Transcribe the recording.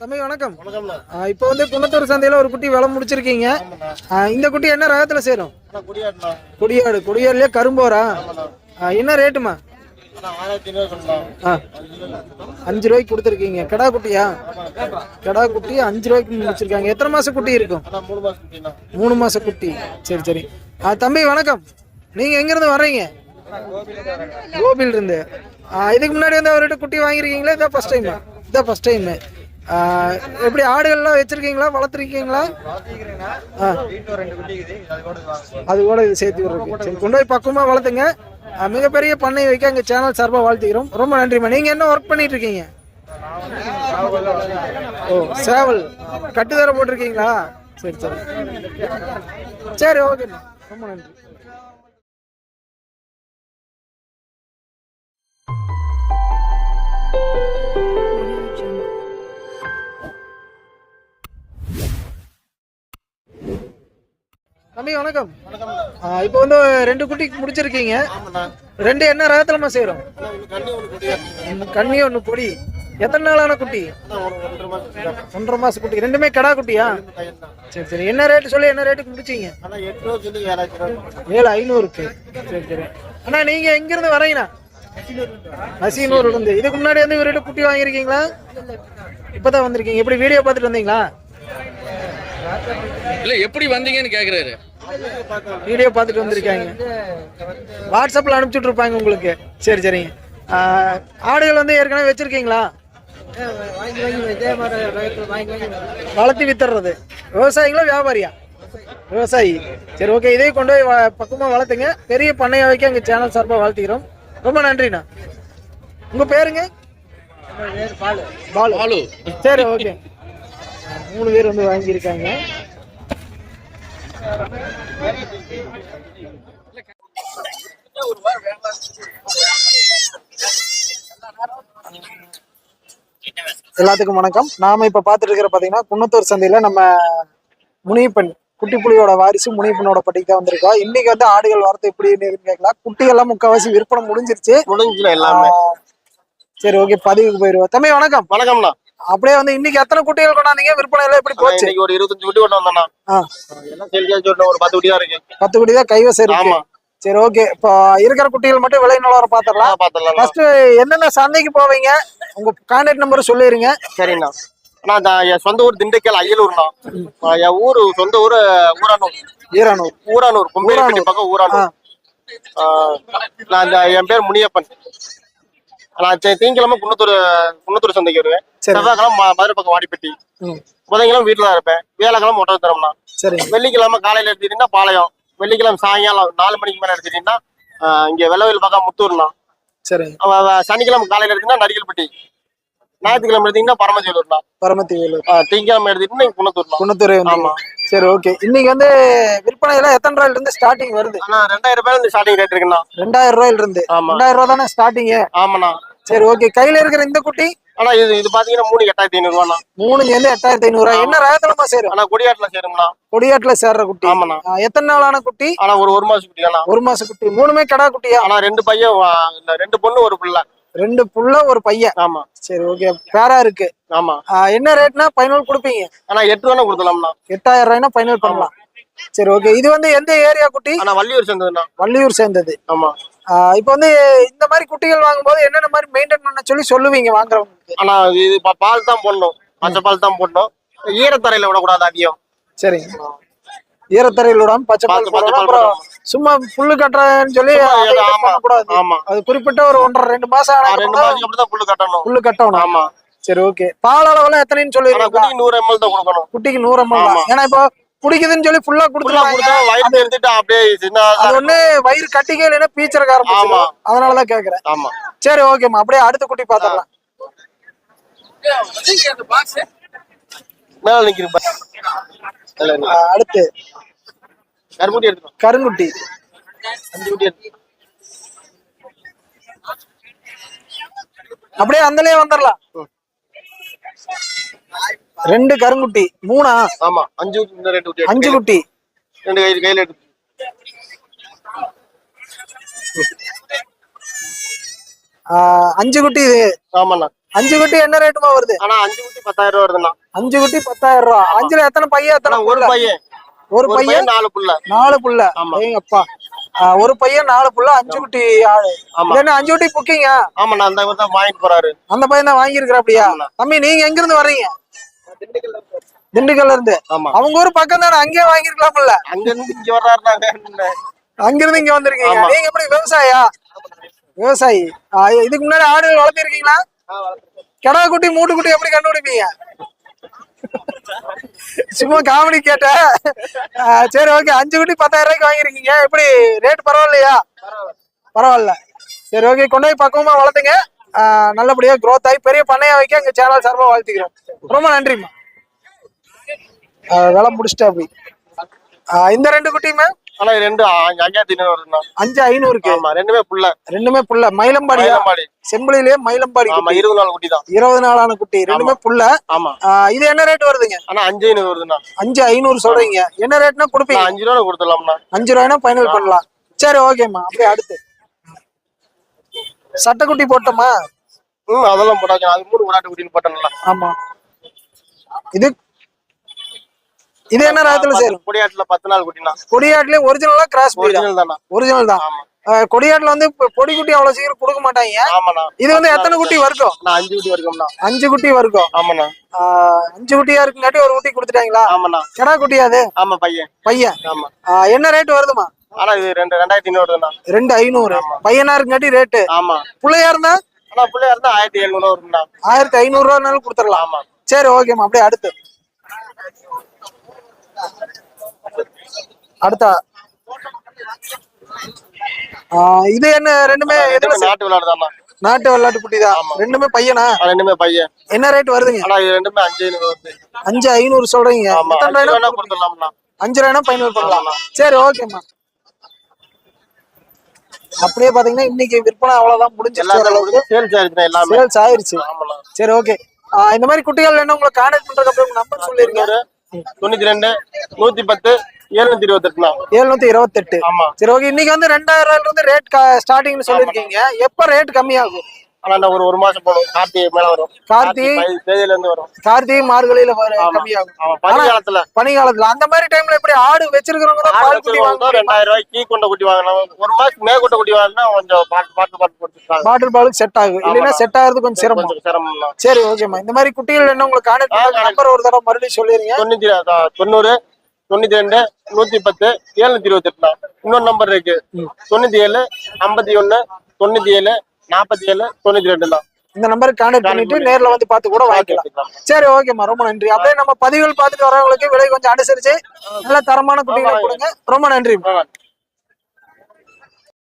தம்பி வணக்கம். இப்போ வந்து குன்னத்தூர் சந்தையில ஒரு குட்டி விலை முடிச்சிருக்கீங்க. இந்த குட்டி என்ன ரகத்துல சேரும்? கொடியாடு. கொடியாடுலயே கரும்போரா? என்ன ரேட்டுமா அஞ்சு ரூபாய்க்கு கொடுத்துருக்கீங்க. கடா குட்டியா? கடா குட்டி அஞ்சு ரூபாய்க்கு முடிச்சிருக்காங்க. எத்தனை மாசம் குட்டி இருக்கும்? மூணு மாசம் குட்டி. சரி சரி. தம்பி வணக்கம். நீங்க எங்க இருந்து வர்றீங்க கோபில இருந்து. இதுக்கு முன்னாடி வந்து அவர்கிட்ட குட்டி வாங்கியிருக்கீங்களா? இதான் ஃபர்ஸ்ட் டைம் இதான் ஃபர்ஸ்ட் டைம் எப்படி ஆடுகள்லாம் வச்சிருக்கீங்களா? வளர்த்துருக்கீங்களா? ஆ. அது கூட இது சேர்த்து விட்றதுக்கு. சரி கொண்டு போய் பக்குவமாக வளர்த்துங்க. மிகப்பெரிய பண்ணை வைக்க எங்கள் சேனல் சார்பாக வாழ்த்துக்கிறோம் ரொம்ப நன்றிம்மா நீங்கள் என்ன ஒர்க் பண்ணிட்டு இருக்கீங்க ஓ சேவல். கட்டுதர போட்டிருக்கீங்களா? சரி சரி. சரி ஓகேண்ணா ரொம்ப நன்றி. தம்பி வணக்கம். இப்போ வந்து ரெண்டு குட்டி முடிச்சிருக்கீங்க. ரெண்டு என்ன ரகத்துலமா செய்கிறோம் கண்ணி ஒன்று பொடி. எத்தனை நாளான குட்டி? ஒன்றரை மாசம் குட்டி. ரெண்டுமே கடா குட்டியா? சரி சரி. என்ன ரேட்டு சொல்லி என்ன ரேட்டுக்கு முடிச்சீங்க? ஏழு ஐநூறுக்கு. சரி சரி. அண்ணா நீங்க எங்கிருந்து வரீங்கண்ணா நசீனூர் இருந்து. இதுக்கு முன்னாடி வந்து இவர்கிட்ட குட்டி வாங்கியிருக்கீங்களா? இப்பதான் வந்திருக்கீங்க. எப்படி வீடியோ பார்த்துட்டு வந்தீங்களா? இல்ல எப்படி வந்தீங்கன்னு கேக்குறாரு. வீடியோ பார்த்துட்டு வந்திருக்காங்க. வாட்ஸ்அப்ல அனுப்பிச்சுட்டு இருப்பாங்க உங்களுக்கு. சரி சரிங்க. ஆடுகள் வந்து ஏற்கனவே வச்சிருக்கீங்களா? வளர்த்தி வித்துறது. விவசாயிங்களா வியாபாரியா? விவசாயி. சரி ஓகே இதே கொண்டு போய் வ- பக்கமா வளர்த்துங்க. பெரிய பண்ணையா வைக்க எங்க சேனல் சார்பா வாழ்த்துக்கிறோம். ரொம்ப நன்றிண்ணா. உங்க பேருங்க? பாலு. பாலு. சரி ஓகே மூணு பேர் வந்து வாங்கியிருக்காங்க. எல்லாத்துக்கும் வணக்கம். நாம இப்ப பாத்துட்டு இருக்கிற பாத்தீங்கன்னா குன்னத்தூர் சந்தையில நம்ம முனியப்பன் குட்டி புலியோட வாரிசு முனியப்பனோட பட்டிக்கு தான் வந்திருக்கோம் இன்னைக்கு வந்து ஆடுகள் வரத்து எப்படி கேட்கலாம். குட்டிகள்லாம் முக்கால்வாசி விற்பனை முடிஞ்சிருச்சு. முடிஞ்சுல எல்லாமே. சரி ஓகே பதிவுக்கு போயிருவோம். தம்பி வணக்கம். வணக்கம்ண்ணா. அப்படியே வந்து இன்னைக்கு எத்தனை குட்டிகள் கொண்டாந்தீங்க? விற்பனை எல்லாம் எப்படி போச்சு? இன்னைக்கு ஒரு இருபத்தஞ்சு குட்டி கொண்டு வந்தோண்ணா ஆ. எல்லாம் சொல்லிட்டு ஒரு பத்து குட்டி தான் இருக்கு. பத்து குட்டி தான் கைவசம் இருக்கு. சரி ஓகே இப்போ இருக்கிற குட்டிகள் மட்டும் விலை நிலவரம் பாத்திரலாம் பாத்துடலாம் ஃபர்ஸ்ட் என்னென்ன சந்தைக்கு போவீங்க? உங்க கான்டாக்ட் நம்பர் சொல்லிருங்க. சரிண்ணா. அண்ணா என் சொந்த ஊர் திண்டுக்கல் அய்யலூர்ண்ணா. ஆ, என் ஊரு சொந்த ஊரு ஊரானூர். ஈரானூர். ஊரானூர் கும்பேரிப்பட்டி பக்கம் ஊரானூர். நான் என் பேர் முனியப்பன். நான் திங்கக்கிழமை குன்னத்தூர் குன்னத்தூர் சந்தைக்கு வருவேன். செவ்வாய்க்கிழமை மதுரை பக்கம் வாடிப்பட்டி. புதன்கிழமை வீட்டில் தான் இருப்பேன். வியாழக்கிழமை ஒட்டை தரம்ண்ணா சரி. வெள்ளிக்கிழமை காலையில எடுத்துட்டீங்கன்னா பாளையம். வெள்ளிக்கிழமை சாயங்காலம் நாலு மணிக்கு மேல எடுத்துட்டீங்கன்னா இங்க வெள்ளவேல் பக்கம் முத்தூர்ண்ணா சரி. சனிக்கிழமை காலையில எடுத்தீங்கன்னா நடிகல்பட்டி ஞாயிற்றுக்கிழமை எடுத்தீங்கன்னா பரமஜியூர்ண்ணா பரமத்தி வேலூர் திங்கக்கிழமை எடுத்துட்டீங்கன்னா இங்க குன்னத்தூர்ண்ணா குன்னத்தூர் ஆமா. சரி ஓகே இன்னைக்கு வந்து விற்பனை எல்லாம் எத்தனை ரூபாயில இருந்து ஸ்டார்டிங் வருது? ஆனா ரெண்டாயிரம் ரூபாய் இந்த ஸ்டார்டிங் ரேட் இருக்குண்ணா. ரெண்டாயிரம் ரூபாயில இருந்து ஆமா. ரெண்டாயிரம் ரூபாய் தானே ஸ்டார்டிங் ஆமாண்ணா. சரி ஓகே கையில இருக்கிற இந்த குட்டி? ஆனா இது இது பாத்தீங்கன்னா மூணு எட்டாயிரத்தி ஐநூறு ரூபாண்ணா மூணு சேர்ந்து எட்டாயிரத்தி ஐநூறு ரூபாய். என்ன ரகத்துலமா சேரும்? ஆனா கொடியாட்டுல சேரும்ண்ணா. கொடியாட்டுல சேர்ற குட்டி. ஆமாண்ணா. எத்தனை நாளான குட்டி? ஆனா ஒரு ஒரு மாசம் குட்டியாண்ணா. ஒரு மாச குட்டி. மூணுமே கடா குட்டியா? ஆனா ரெண்டு பையன் ரெண்டு பொண்ணு ஒரு பிள்ளை. ரெண்டு புள்ள ஒரு பையன். ஆமா. சரி ஓகே பேரா இருக்கு. ஆமா. என்ன ரேட்னா ஃபைனல் கொடுப்பீங்க? ஆனா எட்டு ரூபா கொடுக்கலாம்ண்ணா எட்டாயிரம் ரூபாய்னா ஃபைனல் பண்ணலாம். சரி ஓகே இது வந்து எந்த ஏரியா குட்டி? ஆனா வள்ளியூர் சேர்ந்ததுண்ணா வள்ளியூர் சேர்ந்தது. ஆமா. இப்போ வந்து இந்த மாதிரி குட்டிகள் வாங்கும்போது என்னென்ன மாதிரி மெயின்டைன் பண்ண சொல்லி சொல்லுவீங்க வாங்குறவங்களுக்கு? ஆனா இது பால் தான் போடணும். பச்சை பால் தான் போடணும். ஈரத்தரையில விடக்கூடாது அதிகம். சரிங்க. ஈரத்தரையில் விடாம பச்சை பால் அப்புறம். சும்மா புல்லு கட்டுறேன்னு சொல்லி அதை குறிப்பிட்ட ஒரு ஒன்றரை ரெண்டு மாசம் ஆனா ரெண்டு புல்லு கட்டணும். புல்லு கட்டணும். ஆமா. சரி ஓகே. பால் அளவெல்லாம் எத்தனைன்னு சொல்லிருக்கீங்க குட்டிக்கு நூறு எம்எல் தான் கொடுக்கணும். குட்டிக்கு நூறு எம்எல். ஏன்னா இப்போ குடிக்குதுன்னு சொல்லி ஃபுல்லா ஃபுல்லா கொடுத்துருவாங்க. கொடுத்தா வயிறு எடுத்துட்டு அப்படியே சின்ன அது ஒண்ணு வயிறு கட்டிக்கே இல்லைன்னா ஆரம்பிச்சிடும் ஆமா. அதனாலதான் கேக்குறேன். ஆமா. சரி ஓகேம்மா. அப்படியே அடுத்த குட்டி பாரு. மேல நிக்கிறேன். அடுத்து. எடுத்துக்கோ. கருங்குட்டி. அஞ்சு குட்டி எடுத்து அப்படியே அந்தலயே வந்துடலாம் ரெண்டு கருங்குட்டி. மூணா? ஆமா அஞ்சு குட்டி ரெண்டு. அஞ்சு குட்டி. ரெண்டு கையில் கையில எடுத்து அஞ்சு குட்டி இது. ஆமாண்ணா. அஞ்சு குட்டி என்ன ரேட்டுமா வருது? ஆனா அஞ்சு குட்டி பத்தாயிரம் ரூபா வருதுண்ணா. அஞ்சு குட்டி பத்தாயிரம் ரூபா. அஞ்சுல எத்தனை பையன் எத்தனை ஒரு? பையன். ஒரு பையன் நாலு புள்ள. நாலு புள்ள. ஆமா. ஏங்கப்பா. ஒரு பையன் நாலு புள்ள அஞ்சு குட்டி ஆமா. இது என்ன அஞ்சு குட்டி புக்கிங்க ஆமாண்ணா அந்த இவர் தான் வாங்கிட்டு போறாரு. அந்த பையன் தான் வாங்கியிருக்கிறாப்டியா ஆமாண்ணா. தம்பி நீங்க எங்க இருந்து வர்றீங்க திண்டுக்கல்ல இருந்து ஆமா. அவங்க ஊர் பக்கம் தானே அங்கேயே வாங்கிருக்கலாம்ல அங்க இருந்து இங்க வர்றாருனாங்க அங்க இருந்து இங்க வந்திருக்கீங்க. ஆமா. நீங்க எப்படி விவசாயி? ஆ, இதுக்கு முன்னாடி ஆடுகள் வளர்த்திருக்கீங்களா? கிடா குட்டி மூட்டு குட்டி எப்படி கண்டுபிடிப்பீங்க? சும்மா காமெடி கேட்டேன் சரி ஓகே அஞ்சு குட்டி பத்தாயிரம் ரூபாய்க்கு வாங்கிருக்கீங்க எப்படி? ரேட் பரவாயில்லையா? பரவாயில்ல. சரி ஓகே கொண்டு போய் பக்குவமா வளர்த்துங்க. நல்லபடியா க்ரோத் ஆகி பெரிய பண்ணையா வைக்க எங்க சேனல் சார்பா வாழ்த்துக்கிறோம். ரொம்ப நன்றிம்மா. ஆ, வேலை முடிச்சிட்டா அப்படி. இந்த ரெண்டு குட்டியுமே? ஆனா ரெண்டு ஐயாயிரத்தி ஐநூறு வருதுண்ணா அஞ்சு ஐநூறுக்கு? ஆமா ரெண்டுமே புள்ள. ரெண்டுமே புள்ள. மயிலம்பாடியா மயிலம்பாடி. செம்பிளிலே மயிலம்பாடி ஆமா. இருபது நாள் குட்டி தான். இருபது நாளான குட்டி. ரெண்டுமே புள்ள. ஆமா. இது என்ன ரேட் வருதுங்க? ஆனா அஞ்சு ஐநூறு வருதுண்ணா. அஞ்சு ஐநூறு சொல்றீங்க. என்ன ரேட்னா கொடுப்பீங்க? அஞ்சு ரூபா கொடுத்துடலாம்ண்ணா. அஞ்சு ரூபாய்னா ஃபைனல் பண்ணலாம். சரி ஓகேம்மா. அப்படியே அடுத்து. சட்டைக்குட்டி போட்டோமா? ம் அதெல்லாம் போட்டாச்சு அது மூணு விளையாட்டு குட்டின்னு போட்டேன்ல. ஆமா. இது இது என்ன ராகத்துல சேரும்? கொடியாட்டுல பத்து நாள் குட்டினா. கொடியாட்டுல ஒரிஜினலா கிராஸ் ஒரிஜினல் தானா? ஒரிஜினல் தான். கொடியாட்டுல வந்து பொடி குட்டி அவ்வளவு சீக்கிரம் கொடுக்க மாட்டாங்க. இது வந்து எத்தனை குட்டி வரைக்கும்? அஞ்சு குட்டி வரைக்கும்ண்ணா. அஞ்சு குட்டி வரைக்கும். ஆமாண்ணா. அஞ்சு குட்டியா இருக்குங்காட்டி ஒரு குட்டி கொடுத்துட்டாங்களா? ஆமாண்ணா. கிடா குட்டியா அது? ஆமா பையன். பையன்? ஆமா. என்ன ரேட் வருதுமா ஆனா இது ரெண்டு ரெண்டாயிரத்தி ஐநூறு வருதுண்ணா ரெண்டு ஐநூறு. பையனா இருக்குங்காட்டி ரேட்டு ஆமா. பிள்ளையா இருந்தா? ஆனா பிள்ளையா இருந்தா ஆயிரத்தி எழுநூறு ஆயிரத்தி ஐநூறு ரூபாய்னாலும் கொடுத்துடலாம். ஆமா. சரி ஓகேம்மா அப்படியே அடுத்து. அடுத்தா. இது என்ன ரெண்டுமே நாட்டு விளையாடு தானா நாட்டு வெள்ளாட்டு குட்டி தான் ரெண்டுமே பையனா? ரெண்டுமே பையன். என்ன ரேட் வருதுங்க? ஆனா இது ரெண்டுமே அஞ்சு அஞ்சு ஐநூறு சொல்றீங்க. அஞ்சு ரூபாய்னா ஃபைனல் பண்ணலாம் சரி ஓகேம்மா. அப்படியே பாத்தீங்கன்னா இன்னைக்கு விற்பனை அவ்வளவுதான். முடிஞ்சிருச்சு எல்லாமே ஓரளவுக்கு. சேல்ஸ் ஆயிருச்சு. சரி ஓகே. இந்த மாதிரி குட்டிகள் என்ன உங்களை கான்டாக்ட் பண்றதுக்கு அப்புறம் நம்பர் சொல்லிருங்க. தொண்ணூத்தி ரெண்டு நூத்தி பத்து எழுநூத்தி இருபத்தி எட்டுண்ணா எழுநூத்தி இருபத்தெட்டு. ஆமா. சரி ஓகே இன்னைக்கு வந்து ரெண்டாயிரம் ரூபாயில இருந்து ரேட் ஸ்டார்டிங்னு சொல்லிருக்கீங்க எப்ப ரேட் கம்மியாகும்? ஆனா இந்த ஒரு ஒரு மாசம் போடும் கார்த்திகை மேல வரும். கார்த்திகை தேதியில இருந்து வரும். கார்த்திகை மார்கழியில கம்மியாகும். பனி காலத்துல பனி காலத்துல அந்த மாதிரி டைம்ல எப்படி ஆடு வச்சிருக்கிறவங்க பால் குட்டி ரெண்டாயிரம் ரூபாய்க்கு கீ கொண்ட குட்டி வாங்கணும் ஒரு மாசத்துக்கு மேற்கொண்ட குட்டி வாங்கினா கொஞ்சம் பார்த்து பார்த்து கொடுத்துருக்காங்க. பாட்டில் பாலுக்கு செட் ஆகும். இல்லைன்னா செட் ஆகுறது கொஞ்சம் சிரமம். சிரமம் சரி ஓகேம்மா இந்த மாதிரி குட்டிகள் என்ன உங்களுக்கு கான்டாக்ட் நம்பர் ஒரு தடவை மறுபடியும் சொல்லிருங்க தொண்ணூத்தி தொண்ணூறு தொண்ணூத்தி ரெண்டு நூத்தி பத்து எழுநூத்தி இருபத்தி எட்டுண்ணா இன்னொரு நம்பர் இருக்கு. தொண்ணூத்தி ஏழு ஐம்பத்தி ஒண்ணு தொண்ணூத்தி ஏழு நாற்பத்தி ஏழு தொண்ணூத்தி ரெண்டு தான் இந்த நம்பருக்கு கான்டாக்ட் பண்ணிட்டு நேர்ல வந்து பார்த்து கூட வாங்கிக்கலாம். சரி ஓகேம்மா ரொம்ப நன்றி. அப்படியே நம்ம பதிவுகள் பார்த்துட்டு வரவங்களுக்கு விலை கொஞ்சம் அனுசரிச்சு நல்ல தரமான குட்டிகளை கொடுங்க. ரொம்ப நன்றி.